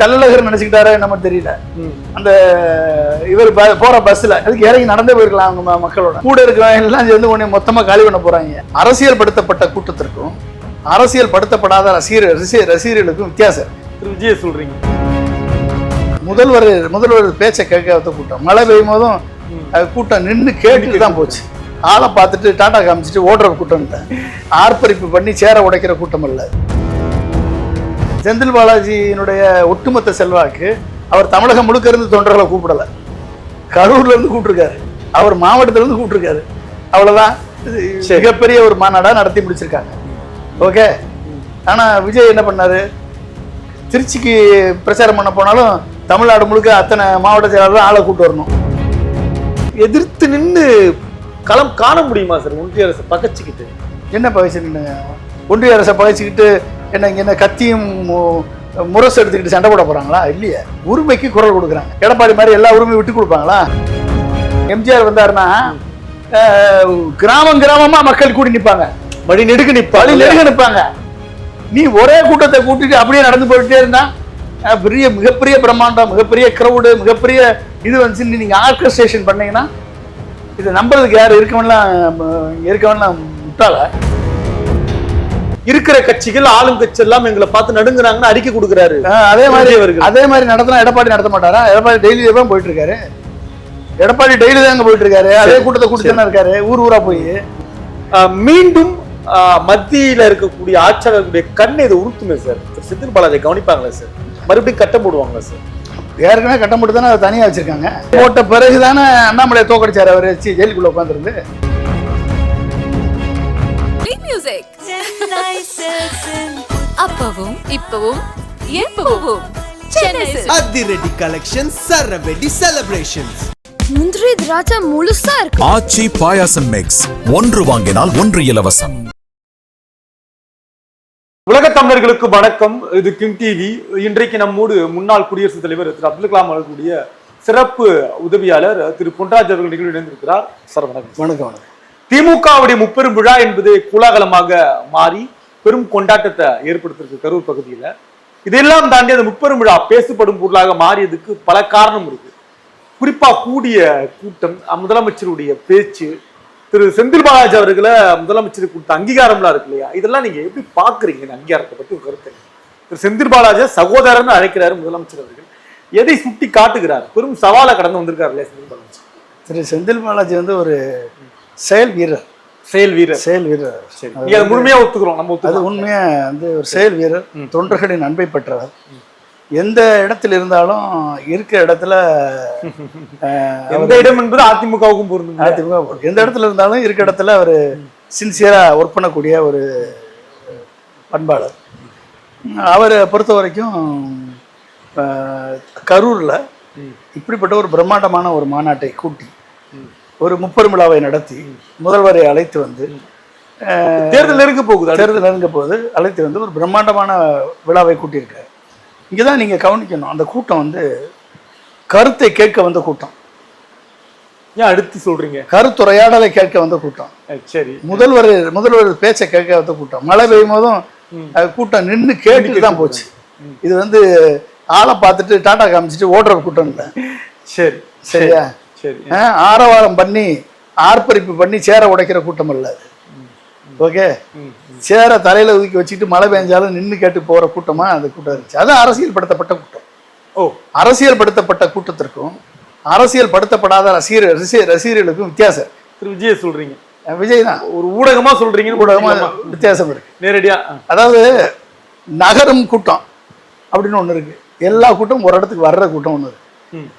கள்ளழகர் நினைச்சுக்கிட்டாரா என்னமோ தெரியல. அந்த இவர் போற பஸ்ல அதுக்கு இறங்கி நடந்தே போயிருக்கலாம் அவங்க மக்களோட. கூட இருக்கிறவங்க எல்லாம் சேர்ந்து உடனே மொத்தமா காலி பண்ண போறாங்க. அரசியல் படுத்தப்பட்ட கூட்டத்திற்கும் அரசியல் படுத்தப்படாத ரசிகர் ரசிக ரசிகர்களுக்கும் வித்தியாசம். விஜய் சொல்றீங்க. முதல்வர் முதல்வர் பேச்சை கேட்க வந்த கூட்டம். மழை பெய்யும் போதும் கூட்டம் நின்று கேட்டுட்டு தான் போச்சு. ஆளை பார்த்துட்டு டாடா காமிச்சிட்டு ஓடுற கூட்டம் ஆர்ப்பரிப்பு பண்ணி சேர உடைக்கிற கூட்டம் இல்லை செந்தில் பாலாஜியினுடைய ஒட்டுமொத்த செல்வாக்கு அவர் தமிழகம் முழுக்க இருந்து தொண்டர்களை கூப்பிடல. கரூர்ல இருந்து கூப்பிட்டுருக்காரு. அவர் மாவட்டத்துல இருந்து கூப்பிட்டுருக்காரு. அவ்வளவுதான். இது மிகப்பெரிய ஒரு மாநாடா நடத்தி முடிச்சிருக்காங்க. ஓகே? ஆனா விஜய் என்ன பண்ணாரு? திருச்சிக்கு பிரச்சாரம் பண்ண போனாலும் தமிழ்நாடு முழுக்க அத்தனை மாவட்ட செயலாளரும் ஆளை கூட்டு வரணும். எதிர்த்து நின்னு களம் காண முடியுமா சார் ஒன்றிய அரசு பகச்சுக்கிட்டு? என்ன பகைச்சுக்கிட்டு ஒன்றிய அரசை பகைச்சுக்கிட்டு என்ன இங்க என்ன கத்தியும் முரசு எடுத்துக்கிட்டு சண்டை போட போறாங்களா? இல்லையே. உரிமைக்கு குரல் கொடுக்குறாங்க. எடப்பாடி மாதிரி எல்லா உரிமையும் விட்டு கொடுப்பாங்களா? எம்ஜிஆர் வந்தாருன்னா கிராமம் கிராமமா மக்கள் கூடி நிப்பாங்க. வழி நெடுக்க வழி நிப்பாங்க நெருங்க நிப்பாங்க. நீ ஒரே கூட்டத்தை கூட்டிட்டு அப்படியே நடந்து போயிட்டே இருந்தா பெரிய மிகப்பெரிய பிரம்மாண்டம் மிகப்பெரிய கிரௌடு மிகப்பெரிய இது வந்து நீங்க ஆர்கஸ்ட்ரேஷன் பண்ணீங்கன்னா இதை நம்புறதுக்கு யார் இருக்கவன்லாம் இருக்கவன்லாம் முட்டாள? இருக்கிற கட்சிகள் ஆளும் கட்சி எல்லாம் எங்களை பார்த்து நடுங்குறாங்கன்னு அறிக்கை கொடுக்குறாரு. அதே மாதிரி. அதே மாதிரி நடத்தினா எடப்பாடி நடத்த மாட்டாரா? எடப்பாடி டெய்லி தான் போயிட்டு இருக்காரு எடப்பாடி டெய்லி தான் அங்க போயிட்டு இருக்காரு அதே கூட்டத்தை கூட்டி தானே இருக்காரு. ஊர் ஊரா போய். மீண்டும் மத்தியில இருக்கக்கூடிய ஆட்சியாளர்களுடைய கண் இதை உறுத்துமே சார். செந்தில் பாலாஜி கவனிப்பாங்களா சார்? மறுபடியும் கட்டம் போடுவாங்களா சார்? ஏற்கனவே கட்டம் போட்டு தானே அதை தனியா வச்சிருக்காங்க. போட்ட பிறகு தானே அண்ணாமலையை தோக்கடிச்சாரு அவர் ஜெயிலுக்குள்ள உட்காந்துருந்து. அப்பவும் இப்பவும் எப்பவும். அதிரடி கலெக்ஷன் சரவெடி செலிப்ரேஷன்ஸ் முந்திரி திராட்சை முழுசா இருக்கு. ஆச்சி பாயாசம் மிக்ஸ் ஒன்று வாங்கினால் ஒன்று இலவசம். உலக தமிழர்களுக்கு வணக்கம். இது கிங் டிவி. இன்றைக்கு நம்மோடு முன்னாள் குடியரசுத் தலைவர் திரு அப்துல் கலாம் அவர்களுடைய சிறப்பு உதவியாளர் திரு பொன்ராஜ் அவர்கள் நிகழ்வு இணைந்திருக்கிறார். சார் வணக்கம். வணக்கம் வணக்கம். திமுகவுடைய முப்பெரும் விழா என்பது கோலாகலமாக மாறி பெரும் கொண்டாட்டத்தை ஏற்படுத்திருக்கு கரூர் பகுதியில். இதெல்லாம் தாண்டி அந்த முப்பெரும் விழா பேசப்படும் பொருளாக மாறியதுக்கு பல காரணம் இருக்கு. குறிப்பா கூடிய கூட்டம் முதலமைச்சருடைய பேச்சு திரு செந்தில் பாலாஜி அவர்களை முதலமைச்சருக்கு கொடுத்த அங்கீகாரம்லாம் இருக்கு இல்லையா? இதெல்லாம் நீங்க எப்படி பாக்குறீங்க அங்கீகாரத்தை பத்தி கருத்தை கருத்து திரு செந்தில் பாலாஜி சகோதரர்னு அழைக்கிறாரு முதலமைச்சர் அவர்கள். எதை சுட்டி காட்டுகிறார் பெரும் சவாலை கடந்து வந்திருக்காரு இல்லையா செந்தில் பாலாஜி? திரு செந்தில் பாலாஜி வந்து ஒரு செயல் வீரர். செயல் வீரர். செயல் வீரர். சரி. அதை முழுமையா ஒத்துக்கிறோம் நம்ம அது ஒத்துக்கிறோம் உண்மையா வந்து ஒரு செயல் வீரர் தொண்டர்களின் அன்பை பெற்றவர். எந்த இடத்துல இருந்தாலும் இருக்கிற இடத்துல எந்த இடம் என்பது அதிமுகவுக்கும் பொருந்தும். அதிமுக. எந்த இடத்துல இருந்தாலும் இருக்க இடத்துல அவர் சின்சியரா ஒர்க் பண்ணக்கூடிய ஒரு பண்பாளர். அவரை பொறுத்த வரைக்கும் கரூர்ல இப்படிப்பட்ட ஒரு பிரம்மாண்டமான ஒரு மாநாட்டை கூட்டி ஒரு முப்பெரும் விழாவை நடத்தி முதல்வரை அழைத்து வந்து தேர்தல் நெருங்க போகுது. தேர்தல் நெருங்க போது அழைத்து வந்து ஒரு பிரம்மாண்டமான விழாவை கூட்டியிருக்காரு. இங்கே தான் நீங்கள் கவனிக்கணும் அந்த கூட்டம் வந்து கருத்தை கேட்க வந்த கூட்டம். ஏன் அடுத்து சொல்றீங்க? கருத்துரையாடலை கேட்க வந்த கூட்டம். சரி. முதல்வர் முதல்வர் பேச்சை கேட்க வந்த கூட்டம். மழை பெய்யும் போதும் கூட்டம் நின்று கேட்டுட்டு தான் போச்சு இது வந்து ஆளை பார்த்துட்டு டாடா காமிச்சிட்டு ஓடுற கூட்டம் இல்லை சரி. சரியா? ஆரவாரம் பண்ணி ஆர்ப்பரிப்பு பண்ணி சேர உடைக்கிற கூட்டம் இல்லை அது. ஓகே? சேர தலையில ஒதுக்கி வச்சுட்டு மழை பெஞ்சாலும் நின்று கேட்டு போற கூட்டமா அந்த கூட்டம் இருந்துச்சு. அது அரசியல் படுத்தப்பட்ட கூட்டம். ஓ. அரசியல் படுத்தப்பட்ட கூட்டத்திற்கும் அரசியல் படுத்தப்படாத ரசிகர் ரசிக ரசிகர்களுக்கும் வித்தியாசம். திரு விஜய் சொல்றீங்க. அஹ் விஜய் தான். ஒரு ஊடகமா சொல்றீங்கன்னு ஊடகமா ஊடகமா வித்தியாசம் இருக்கு. நேரடியா அஹ், அதாவது நகரும் கூட்டம் அப்படின்னு ஒண்ணு இருக்கு. எல்லா கூட்டம் ஒரு இடத்துக்கு வர்ற கூட்டம் ஒண்ணு இருக்கு. ம்.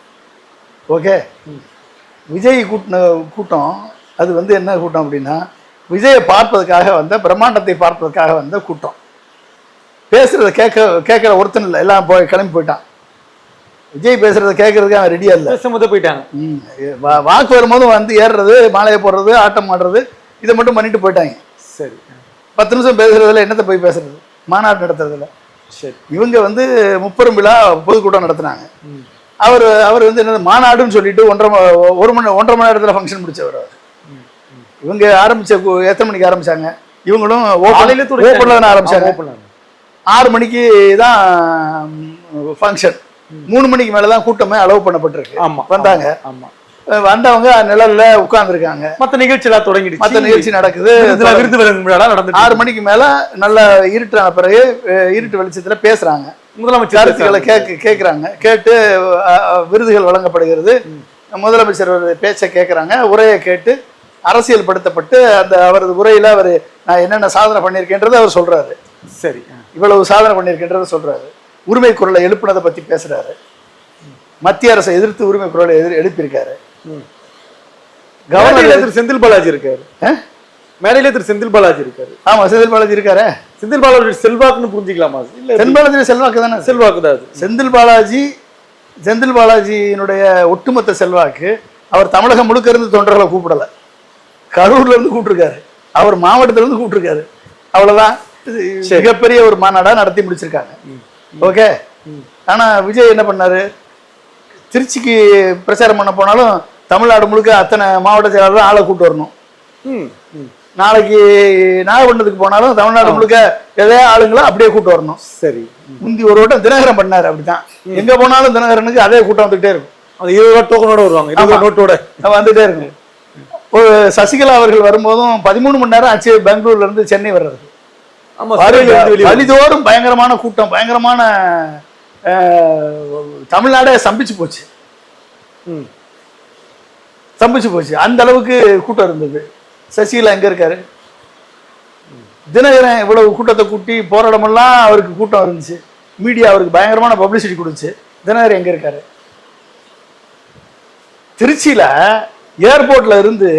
ஓகே? விஜய் கூட்டின கூட்டம் அது வந்து என்ன கூட்டம் அப்படின்னா விஜயை பார்ப்பதற்காக வந்த பிரம்மாண்டத்தை பார்ப்பதற்காக வந்த கூட்டம். பேசுறத கேட்க கேட்குற ஒருத்தன் இல்லை எல்லாம் போய் கிளம்பி போயிட்டான். விஜய் பேசுறத கேட்கறதுக்கு அவன் ரெடியா இல்லை. பேசும்போது போயிட்டாங்க. ம். வா- வாக்கு வரும்போது வந்து ஏறுறது மாலையை போடுறது ஆட்டம் ஆடுறது இதை மட்டும் பண்ணிட்டு போயிட்டாங்க. சரி. பத்து நிமிஷம் பேசுறதுல என்னத்தை போய் பேசுறது? மாநாடு நடத்துறதுல. சரி. இவங்க வந்து முப்பெரும் விழா பொதுக்கூட்டம் நடத்துனாங்க. அவர் அவர் வந்து என்ன மாநாடுன்னு சொல்லிட்டு ஒன்றரை ஒரு மணி ஒன்றரை மணி நேரத்தில் ஃபங்க்ஷன் முடிச்சவர் அவர். இவங்க ஆரம்பிச்ச எத்தனை மணிக்கு ஆரம்பிச்சாங்க? இவங்களும் ஓப்பன்ல ஆரம்பிச்சாங்க. ஆறு மணிக்கு தான் ஃபங்க்ஷன் மூணு மணிக்கு மேல தான் கூட்டமே அலோவ் பண்ணப்பட்டிருக்கு. ஆமா வந்தாங்க. ஆமா. அஹ் வந்தவங்க நிழல்ல உட்கார்ந்துருக்காங்க. மத்த நிகழ்ச்சி எல்லாம் தொடங்கிடுச்சு. மத்த நிகழ்ச்சி நடக்குது. விருது- நடந்துட்டு ஆறு மணிக்கு மேல நல்ல இருட்டான பிறகு இருட்டு வெளிச்சத்துல பேசுறாங்க. முதலமைச்சர் கருத்துக்களை. கேட்க கேட்குறாங்க. கேட்டு விருதுகள் வழங்கப்படுகிறது. முதலமைச்சர் பேச்சை கேட்குறாங்க. உரையை கேட்டு அரசியல் படுத்தப்பட்டு அந்த அவரது உரையில அவர் நான் என்னென்ன சாதனை பண்ணியிருக்கேன்றதை அவர் சொல்றாரு. சரி. இவ்வளவு சாதனை பண்ணியிருக்கின்றதை சொல்றாரு. உரிமை குரலை எழுப்புனதை பத்தி பேசுறாரு. மத்திய அரசை எதிர்த்து உரிமை குரலை எதிர் எழுப்பியிருக்காரு. கவர்னர் திரு செந்தில் பாலாஜி இருக்காரு? மேடையில திரு செந்தில் பாலாஜி இருக்காரு. ஆமா செந்தில் பாலாஜி இருக்காரு? செந்தில் பாலாஜி செல்வாக்குன்னு புரிஞ்சுக்கலாமா? இல்ல செந்தில் பாலாஜி செல்வாக்கு தானே? செல்வாக்கு தான் செந்தில் பாலாஜி செந்தில் பாலாஜியினுடைய ஒட்டுமொத்த செல்வாக்கு அவர் தமிழகம் முழுக்க இருந்து தொண்டர்களை கூப்பிடல. கரூர்ல இருந்து கூப்பிட்டுருக்காரு. அவர் மாவட்டத்துல இருந்து கூப்பிட்டுருக்காரு. அவ்வளவுதான். மிகப்பெரிய ஒரு மாநாடா நடத்தி முடிச்சிருக்காங்க. ஓகே? ஆனா விஜய் என்ன பண்ணாரு? திருச்சிக்கு பிரச்சாரம் பண்ண போனாலும் தமிழ்நாடு முழுக்க அத்தனை மாவட்ட செயலாளரும் ஆளை கூட்டு வரணும். நாளைக்கு நாகப்பட்டினத்துக்கு போனாலும் தமிழ்நாடு முழுக்க எதே ஆளுங்களை அப்படியே கூட்டு வரணும். சரி. முந்தி ஒரு வட்டம் தினகரன் பண்ணாரு அப்படிதான் எங்க போனாலும் தினகரனுக்கு அதே கூட்டம் வந்துட்டே இருக்கும். அந்த இருபது ரூபா டோக்கனோட வருவாங்க. இருபது. நோட்டோட வந்துட்டே இருக்கும். ஒரு சசிகலா அவர்கள் வரும்போதும் பதிமூணு மணி நேரம் ஆச்சு பெங்களூர்ல இருந்து சென்னை வர்றது. வழிதோறும் பயங்கரமான கூட்டம் பயங்கரமான தமிழ்நாடே சம்பிச்சு போச்சு. சம்பிச்சு போச்சு. அந்த அளவுக்கு கூட்டம் இருந்தது. சசிகலா எங்க இருக்காரு? தினகரன் இவ்வளவு கூட்டத்தை கூட்டி போராடமெல்லாம் அவருக்கு கூட்டம் இருந்துச்சு. மீடியா அவருக்கு பயங்கரமான பப்ளிசிட்டி கொடுச்சு தினகரன் எங்க இருக்காரு? திருச்சியில ஏர்போர்ட்ல இருந்து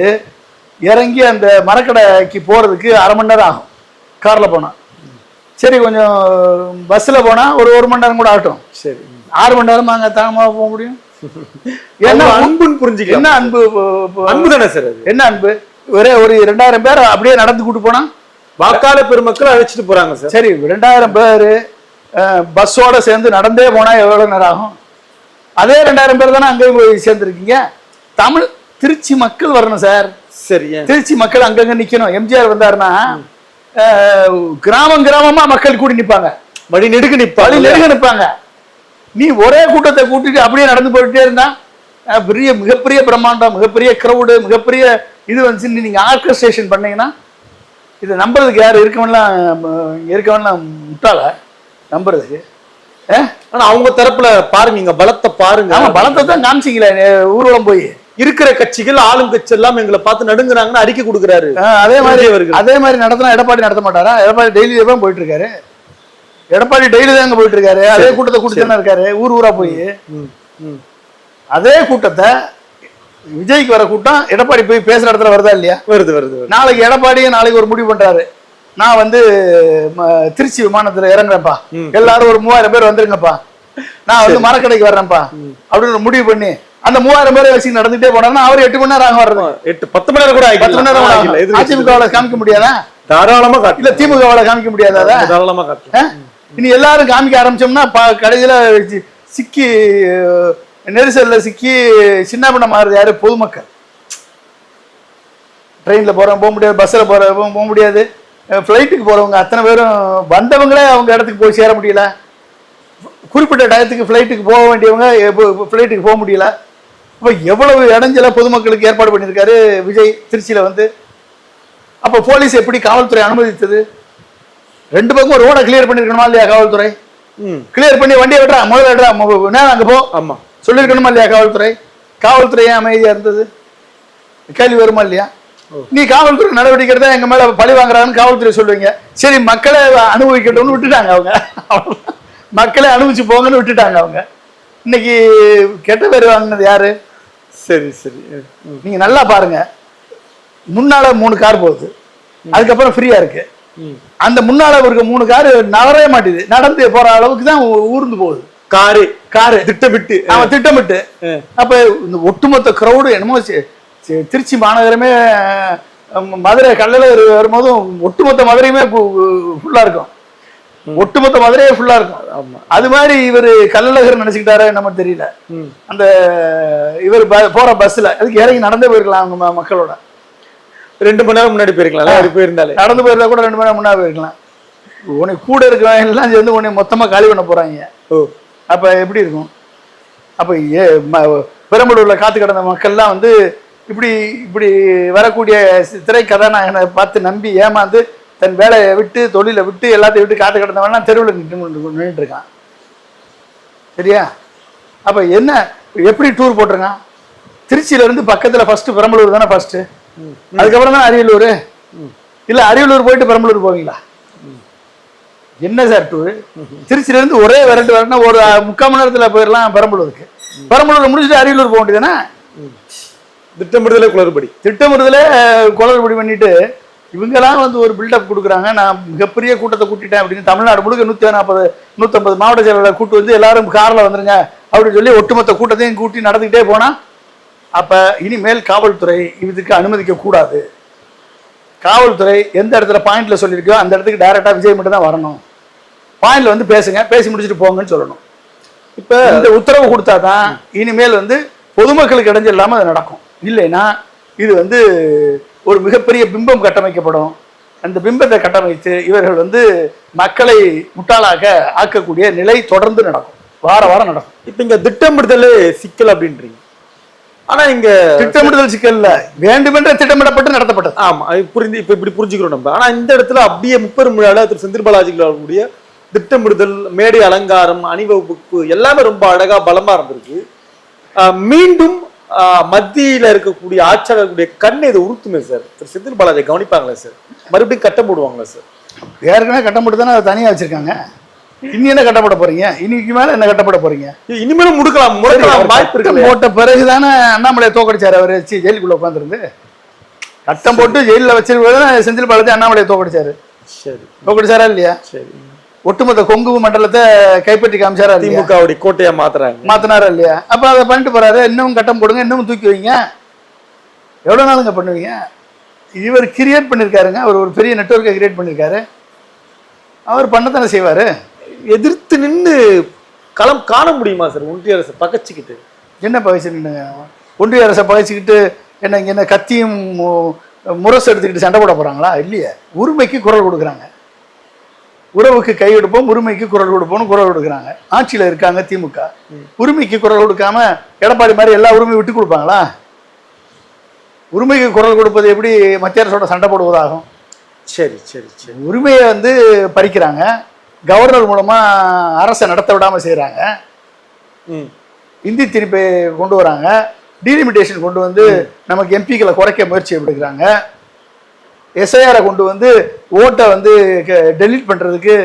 இறங்கி அந்த மரக்கடைக்கு போறதுக்கு அரை மணி நேரம் ஆகும். கார்ல போனா. சரி கொஞ்சம் பஸ்ல போனா ஒரு ஒரு மணி நேரம் கூட ஆகட்டும். சரி. ஆறு மணி நேரமா அங்க தாமமா போக முடியும்? என்ன அன்புன்னு புரிஞ்சுக்கலாம். என்ன அன்பு? அன்பு தானே சார் அது? என்ன அன்பு? ஒரே ஒரு ரெண்டாயிரம் பேர் அப்படியே நடந்து கூட்டு போனா? வாக்காள பெருமக்கள் அழைச்சிட்டு போறாங்க சார். சரி ரெண்டாயிரம் பேர் பஸ்ஸோட சேர்ந்து நடந்தே போனா எவ்வளவு நேரம் ஆகும்? அதே ரெண்டாயிரம் பேர் தானே அங்கேயும் போய் சேர்ந்துருக்கீங்க? தமிழ் திருச்சி மக்கள் வரணும் சார். சரி? திருச்சி மக்கள் அங்கங்க நிக்கணும். எம்ஜிஆர் வந்தாருன்னா கிராமம் கிராமமா மக்கள் கூடி நிப்பாங்க. வழி நெடுக்க வழி நிப்பாங்க நெருங்க நிப்பாங்க. நீ ஒரே கூட்டத்தை கூட்டிட்டு அப்படியே நடந்து போயிட்டே இருந்தா பெரிய மிகப்பெரிய பிரம்மாண்டம் மிகப்பெரிய கிரௌடு மிகப்பெரிய இது வந்து நீங்க ஆர்கஸ்ட்ரேஷன் பண்ணீங்கன்னா இதை நம்புறதுக்கு யார் இருக்கவன்லாம் இருக்கவன்லாம் முட்டாள? நம்புறதுக்கு அஹ்? ஆனா அவங்க தரப்புல பாருங்க இங்க பலத்தை பாருங்க. ஆமா பலத்தை தான் காமிச்சிங்களே ஊர்வலம் போய். இருக்கிற கட்சிகள் ஆளும் கட்சி எல்லாம் எங்களை பார்த்து நடுங்குறாங்கன்னு அறிக்கை கொடுக்குறாரு. அதே மாதிரி. அதே மாதிரி நடத்தினா எடப்பாடி நடத்த மாட்டாரா? எடப்பாடி டெய்லி தான் போயிட்டு இருக்காரு எடப்பாடி டெய்லி தான் அங்க போயிட்டு இருக்காரு அதே கூட்டத்தை கூட்டி தானே இருக்காரு ஊர் ஊரா போய். அதே கூட்டத்தை விஜய்க்கு வர கூட்டம் எடப்பாடி போய் பேசுற இடத்துல வருதா இல்லையா? வருது வருது நாளைக்கு எடப்பாடியும் நாளைக்கு ஒரு முடிவு பண்றாரு. நான் வந்து திருச்சி விமானத்துல இறங்குறேன்ப்பா. எல்லாரும் ஒரு மூவாயிரம் பேர் வந்துருங்கப்பா. நான் வந்து மரக்கடைக்கு வர்றேன்ப்பா. அப்படின்னு ஒரு முடிவு பண்ணி அந்த மூவாயிரம் பேரை வச்சு நடந்துட்டே போனாருன்னா அவர் எட்டு மணி நேரம் ஆகும் வர்றது. எட்டு பத்து மணி நேரம் கூட பத்து மணி நேரம். அதிமுகவுல காமிக்க முடியாதா? தாராளமா காட்டு இல்ல திமுகவுல காமிக்க முடியாதா? தாராளமா காட்டு? இனி எல்லாரும் காமிக்க ஆரம்பிச்சோம்னா கடைசியில சிக்கி நெரிசல்ல சிக்கி சின்ன பண்ண மாறுது யாரு? பொதுமக்கள். ட்ரெயின்ல போறவங்க போக முடியாது பஸ்ல போறவங்க போக முடியாது. ஃப்ளைட்டுக்கு போறவங்க அத்தனை பேரும் வந்தவங்களே அவங்க இடத்துக்கு போய் சேர முடியல. குறிப்பிட்ட டயத்துக்கு ஃப்ளைட்டுக்கு போக வேண்டியவங்க ஃப்ளைட்டுக்கு போக முடியல. இப்போ எவ்வளவு இடைஞ்சல பொதுமக்களுக்கு ஏற்பாடு பண்ணியிருக்காரு விஜய் திருச்சியில வந்து. அப்போ போலீஸ் எப்படி காவல்துறை அனுமதித்தது? ரெண்டு பக்கமும் ரோட கிளியர் பண்ணிருக்கணுமா இல்லையா காவல்துறை? ம். கிளியர் பண்ணி வண்டியை விட்றா முதல்ல விட்றா நேரம் அங்க போ. ஆமா. சொல்லிருக்கணுமா இல்லையா காவல்துறை? காவல்துறை ஏன் அமைதியா இருந்தது? கேள்வி வருமா இல்லையா? நீ காவல்துறை நடவடிக்கை எடுத்தா எங்க மேல பழி வாங்குறாங்கன்னு காவல்துறை சொல்லுவீங்க. சரி மக்களை அனுபவிக்கட்டும்னு விட்டுட்டாங்க அவங்க. மக்களை அனுபவிச்சு போங்கன்னு விட்டுட்டாங்க அவங்க. இன்னைக்கு கெட்ட பேர் வாங்கினது யாரு? சரி சரி. ம், நீங்க நல்லா பாருங்க. முன்னால மூணு கார் போகுது. அதுக்கப்புறம் ஃப்ரீயா இருக்கு. அந்த முன்னால இருக்க மூணு கார் நகரவே மாட்டேது நடந்து போற அளவுக்கு தான் ஊர்ந்து போகுது. காரு. காரு. திட்டமிட்டு. அவன் திட்டமிட்டு. அப்ப இந்த ஒட்டுமொத்த கிரௌடு என்னமோ திருச்சி மாநகரமே மதுரை கல்லல வரும்போதும் ஒட்டுமொத்த மதுரையுமே ஃபுல்லா இருக்கும். ஒட்டுமொத்த மதுரையே ஃபுல்லா இருக்கும். அது மாதிரி இவர் கல்லழகர் நினைச்சுக்கிட்டாரா நம்ம தெரியல. அந்த இவர் போற பஸ்ல அதுக்கு இறங்கி நடந்தே போயிருக்கலாம் அவங்க மக்களோட. ரெண்டு மணி நேரம் முன்னாடி போயிருக்கலாம் அப்படி போயிருந்தாலே. நடந்து போயிருந்தா கூட ரெண்டு மணி நேரம் முன்னாடி போயிருக்கலாம். உனக்கு கூட இருக்கிறவங்க எல்லாம் சேர்ந்து உன்னை மொத்தமா காலி பண்ண போறாங்க. ஓ. அப்ப எப்படி இருக்கும்? அப்ப ஏ பெரம்பலூர்ல காத்து கிடந்த மக்கள்லாம் வந்து இப்படி இப்படி வரக்கூடிய திரை கதாநாயகனை பார்த்து நம்பி ஏமாந்து தன் வேலையை விட்டு தொழிலை விட்டு எல்லாத்தையும் விட்டு காத்து கிடந்தவன்லாம் தெருவில் நின்று நின்றுட்டு இருக்கான். சரியா? அப்ப என்ன எப்படி டூர் போட்டிருக்கான்? திருச்சியில இருந்து பக்கத்துல ஃபர்ஸ்ட் பெரம்பலூர் தானே ஃபர்ஸ்ட் அதுக்கப்புறம் தான் அரியலூர்? இல்ல அரியலூர் போயிட்டு பெரம்பலூர் போவீங்களா? என்ன சார் டூர் திருச்சியில இருந்து ஒரே விரட்டு வரணும் ஒரு முக்கால் மணி நேரத்துல போயிடலாம் பெரம்பலூருக்கு. பெரம்பலூர் முடிச்சுட்டு அரியலூர் போக வேண்டியதுதானே? திட்டமிடுதலே குளறுபடி. திட்டமிடுதல குளறுபடி பண்ணிட்டு இவங்கெல்லாம் வந்து ஒரு பில்டப் கொடுக்குறாங்க. நான் மிகப்பெரிய கூட்டத்தை கூட்டிட்டேன் அப்படின்னு தமிழ்நாடு முழுக்க நூற்றி நாற்பது நூற்றம்பது மாவட்ட செயலாளர் கூட்டு வந்து எல்லாரும் காரில் வந்துருங்க அப்படின்னு சொல்லி ஒட்டுமொத்த கூட்டத்தையும் கூட்டி நடந்துக்கிட்டே போனா அப்ப இனிமேல் காவல்துறை இதுக்கு அனுமதிக்க கூடாது காவல்துறை எந்த இடத்துல பாயிண்ட்ல சொல்லியிருக்கோ அந்த இடத்துக்கு டைரக்டா விஜய் மட்டும் தான் வரணும். பாயிண்ட்ல வந்து பேசுங்க பேசி முடிச்சுட்டு போங்கன்னு சொல்லணும். இப்ப இந்த உத்தரவு கொடுத்தாதான் இனிமேல் வந்து பொதுமக்களுக்கு இடைஞ்சல் இல்லாம அது நடக்கும். இல்லைன்னா இது வந்து ஒரு மிகப்பெரிய பிம்பம் கட்டமைக்கப்படும். அந்த பிம்பத்தை கட்டமைத்து இவர்கள் வந்து மக்களை முட்டாளாக ஆக்கக்கூடிய நிலை தொடர்ந்து நடக்கும். வார வாரம் நடக்கும். இப்ப இங்க திட்டமிடுதலே சிக்கல் அப்படின்றீங்க. ஆனா இங்க திட்டமிடுதல் சிக்கல் இல்ல வேண்டுமென்றே திட்டமிடப்பட்டு நடத்தப்பட்டது. ஆமா புரிந்து இப்ப இப்படி புரிஞ்சுக்கிறோம் நம்ம. ஆனா இந்த இடத்துல அப்படியே முப்பெரும் விழால திரு செந்தில் பாலாஜி அவர்களுடைய திட்டமிடுதல் மேடை அலங்காரம் அணிவகுப்பு எல்லாமே ரொம்ப அழகா பலமா இருந்திருக்கு. மீண்டும் ஆஹ் மத்தியில இருக்கக்கூடிய ஆட்சியாளர்களுடைய கண்ணை இதை உறுத்துமே சார். திரு செந்தில் பாலாஜி கவனிப்பாங்களா சார்? மறுபடியும் கட்டம் போடுவாங்களா சார்? ஏற்கனவே கட்டப்பட்டு தானே அதை தனியா வச்சிருக்காங்க. இனி என்ன கட்டப்பட போறீங்க? இன்னைக்கு மேல என்ன கட்டப்பட போறீங்க? இனிமேலும் முடுக்கலாம் முடக்கலாம் வாய்ப்பு இருக்கு போட்ட பிறகுதானே அண்ணாமலை தோக்கடிச்சாரு அவரு. ஜெயிலுக்குள்ள உட்காந்துருந்து கட்டம் போட்டு ஜெயிலில் வச்சிருக்கதான் செந்தில் பாலாஜி அண்ணாமலையை தோக்கடிச்சாரு. சரி. தோக்கடிச்சாரா இல்லையா? சரி. ஒட்டுமொத்த கொங்கு மண்டலத்தை கைப்பற்றி காமிச்சாரா திமுகவுடைய கோட்டையா மாத்துறாங்க. மாத்தினாரா இல்லையா? அப்ப அதை பண்ணிட்டு போறாரு. இன்னும் கட்டம் போடுங்க இன்னும் தூக்கி வைங்க. எவ்வளவு நாளுங்க பண்ணுவீங்க? இவர் கிரியேட் பண்ணிருக்காருங்க. அவர் ஒரு பெரிய நெட்வொர்க்கை கிரியேட் பண்ணிருக்காரு. அவர் பண்ணத்தானே செய்வாரு? எதிர்த்து நின்னு களம் காண முடியுமா சார் ஒன்றிய அரசு பகச்சுக்கிட்டு? என்ன பகைச்சுக்கிட்டுங்க ஒன்றிய அரசை பகைச்சிக்கிட்டு என்ன இங்க என்ன கத்தியும் முரசு எடுத்துக்கிட்டு சண்டை போட போறாங்களா? இல்லையே. உரிமைக்கு குரல் கொடுக்குறாங்க. உறவுக்கு கை கொடுப்போம் உரிமைக்கு குரல் கொடுப்போம்னு குரல் கொடுக்குறாங்க. ஆட்சியில இருக்காங்க திமுக. உரிமைக்கு குரல் கொடுக்காம எடப்பாடி மாதிரி எல்லா உரிமையும் விட்டு கொடுப்பாங்களா? உரிமைக்கு குரல் கொடுப்பது எப்படி மத்திய அரசோட சண்டை போடுவதாகும்? சரி சரி சரி. உரிமையை வந்து பறிக்கிறாங்க. கவர்னர் மூலமா அரசை நடத்த விடாம செய்றாங்க. ம். இந்தி திணிப்பை கொண்டு வராங்க. டீலிமிட்டேஷன் கொண்டு வந்து நமக்கு எம்பிக்களை குறைக்க முயற்சி எடுக்கிறாங்க. எஸ்ஐஆரை கொண்டு வந்து ஓட்டை வந்து டெலீட் பண்ணுறதுக்கு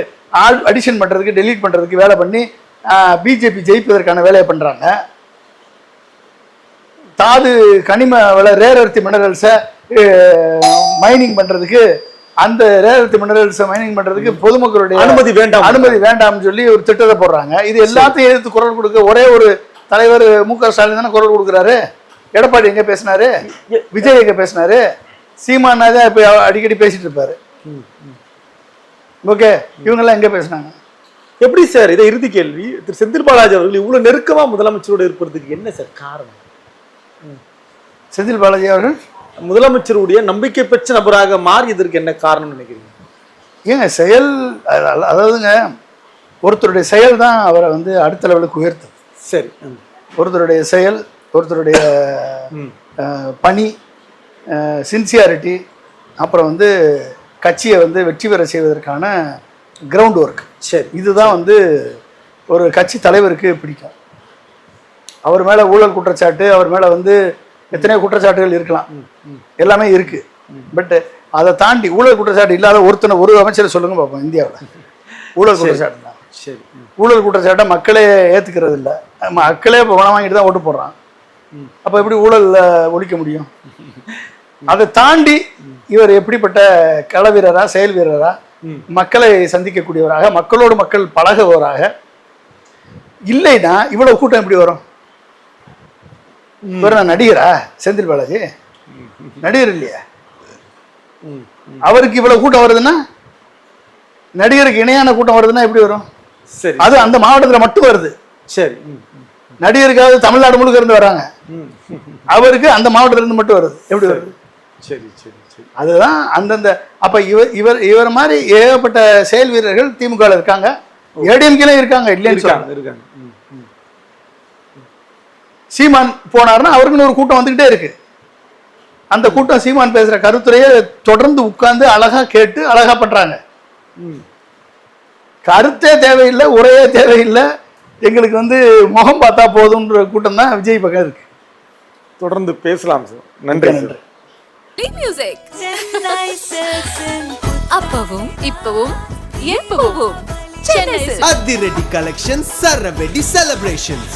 ஆல் அடிஷன் பண்ணுறதுக்கு டெலீட் பண்ணுறதுக்கு வேலை பண்ணி பிஜேபி ஜெயிப்பதற்கான வேலையை பண்ணுறாங்க தாது கனிம வள ரேர் எர்த் மினரல்ஸை மைனிங் பண்ணுறதுக்கு அந்த ரேர் எர்த் மினரல்ஸை மைனிங் பண்ணுறதுக்கு பொதுமக்களுடைய அனுமதி வேண்டாம். அனுமதி வேண்டாம்னு சொல்லி ஒரு திட்டத்தை போடுறாங்க. இது எல்லாத்தையும் எதிர்த்து குரல் கொடுக்க ஒரே ஒரு தலைவர் மு க ஸ்டாலின் தானே குரல் கொடுக்குறாரு? எடப்பாடி எங்க பேசினாரு? விஜய் எங்க பேசினாரு? சீமானா தான் இப்ப அடிக்கடி பேசிட்டு இருப்பாரு. ஓகே இவங்கெல்லாம் எங்க பேசுனாங்க? எப்படி சார் இதை இறுதி கேள்வி? திரு செந்தில் பாலாஜி அவர்கள் இவ்வளவு நெருக்கமா முதலமைச்சரோட இருப்பதற்கு என்ன சார் காரணம்? செந்தில் பாலாஜி அவர்கள்? முதலமைச்சருடைய நம்பிக்கை பெற்ற நபராக மாறியதற்கு என்ன காரணம் நினைக்கிறீங்க? ஏங்க செயல் அத- அதாவதுங்க ஒருத்தருடைய செயல் தான் அவரை வந்து அடுத்த லெவலுக்கு உயர்த்துது. சரி. ஒருத்தருடைய செயல் ஒருத்தருடைய பணி சின்சியாரிட்டி அப்புறம் வந்து கட்சியை வந்து வெற்றி பெற செய்வதற்கான கிரவுண்ட் ஒர்க் சரி. இதுதான் வந்து ஒரு கட்சி தலைவருக்கு பிடிக்கும். அவர் மேலே ஊழல் குற்றச்சாட்டு அவர் மேலே வந்து எத்தனையோ குற்றச்சாட்டுகள் இருக்கலாம். எல்லாமே இருக்கு. பட் அதை தாண்டி ஊழல் குற்றச்சாட்டு இல்லாத ஒருத்தனை ஒரு அமைச்சரை சொல்லுங்க பார்ப்போம் இந்தியாவில். ஊழல் குற்றச்சாட்டு தான் சரி. ஊழல் குற்றச்சாட்டை மக்களே ஏத்துக்கிறது இல்ல. மக்களே இப்போ பணம் வாங்கிட்டு தான் ஓட்டு போடுறான். அப்ப எப்படி ஊழல்ல ஒழிக்க முடியும்? அதை தாண்டி இவர் எப்படிப்பட்ட கள வீரரா செயல் வீரரா மக்களை சந்திக்கக்கூடியவராக மக்களோடு மக்கள் பழகுவராக இல்லைன்னா இவ்வளவு கூட்டம் எப்படி வரும்? இவர் நான் நடிகரா? செந்தில் பாலாஜி? நடிகர் இல்லையா. அவருக்கு இவ்வளவு கூட்டம் வருதுன்னா? நடிகருக்கு இணையான கூட்டம் வருதுன்னா எப்படி வரும்? சரி. அது அந்த மாவட்டத்துல மட்டும் வருது. சரி. நடிகருக்காவது தமிழ்நாடு முழுக்க இருந்து வராங்க. அவருக்கு அந்த மாவட்டத்துல இருந்து மட்டும் வருது. எப்படி வருது? சரி சரி சரி. அதுதான் அந்தந்த அப்ப இவர் இவர் இவர் மாதிரி ஏகப்பட்ட செயல் வீரர்கள் திமுக இருக்காங்க. ஏடிஎம்கேல இருக்காங்க இல்லைன்னு இருக்காங்க. சீமான் போனாருன்னா அவருக்குன்னு ஒரு கூட்டம் வந்துகிட்டே இருக்கு. அந்த கூட்டம் சீமான் பேசுற கருத்துரையை தொடர்ந்து உட்கார்ந்து அழகா கேட்டு அழகா பண்றாங்க. கருத்தே தேவையில்லை உரையே தேவையில்லை. எங்களுக்கு வந்து முகம் பார்த்தா போதும்ன்ற கூட்டம் தான் விஜய் பக்கம் இருக்கு. தொடர்ந்து பேசலாம் சார். நன்றி music. அப்பவும் இப்பவும் எப்பவும். அதிரடி கலெக்ஷன் சரவெடி செலிப்ரேஷன்ஸ்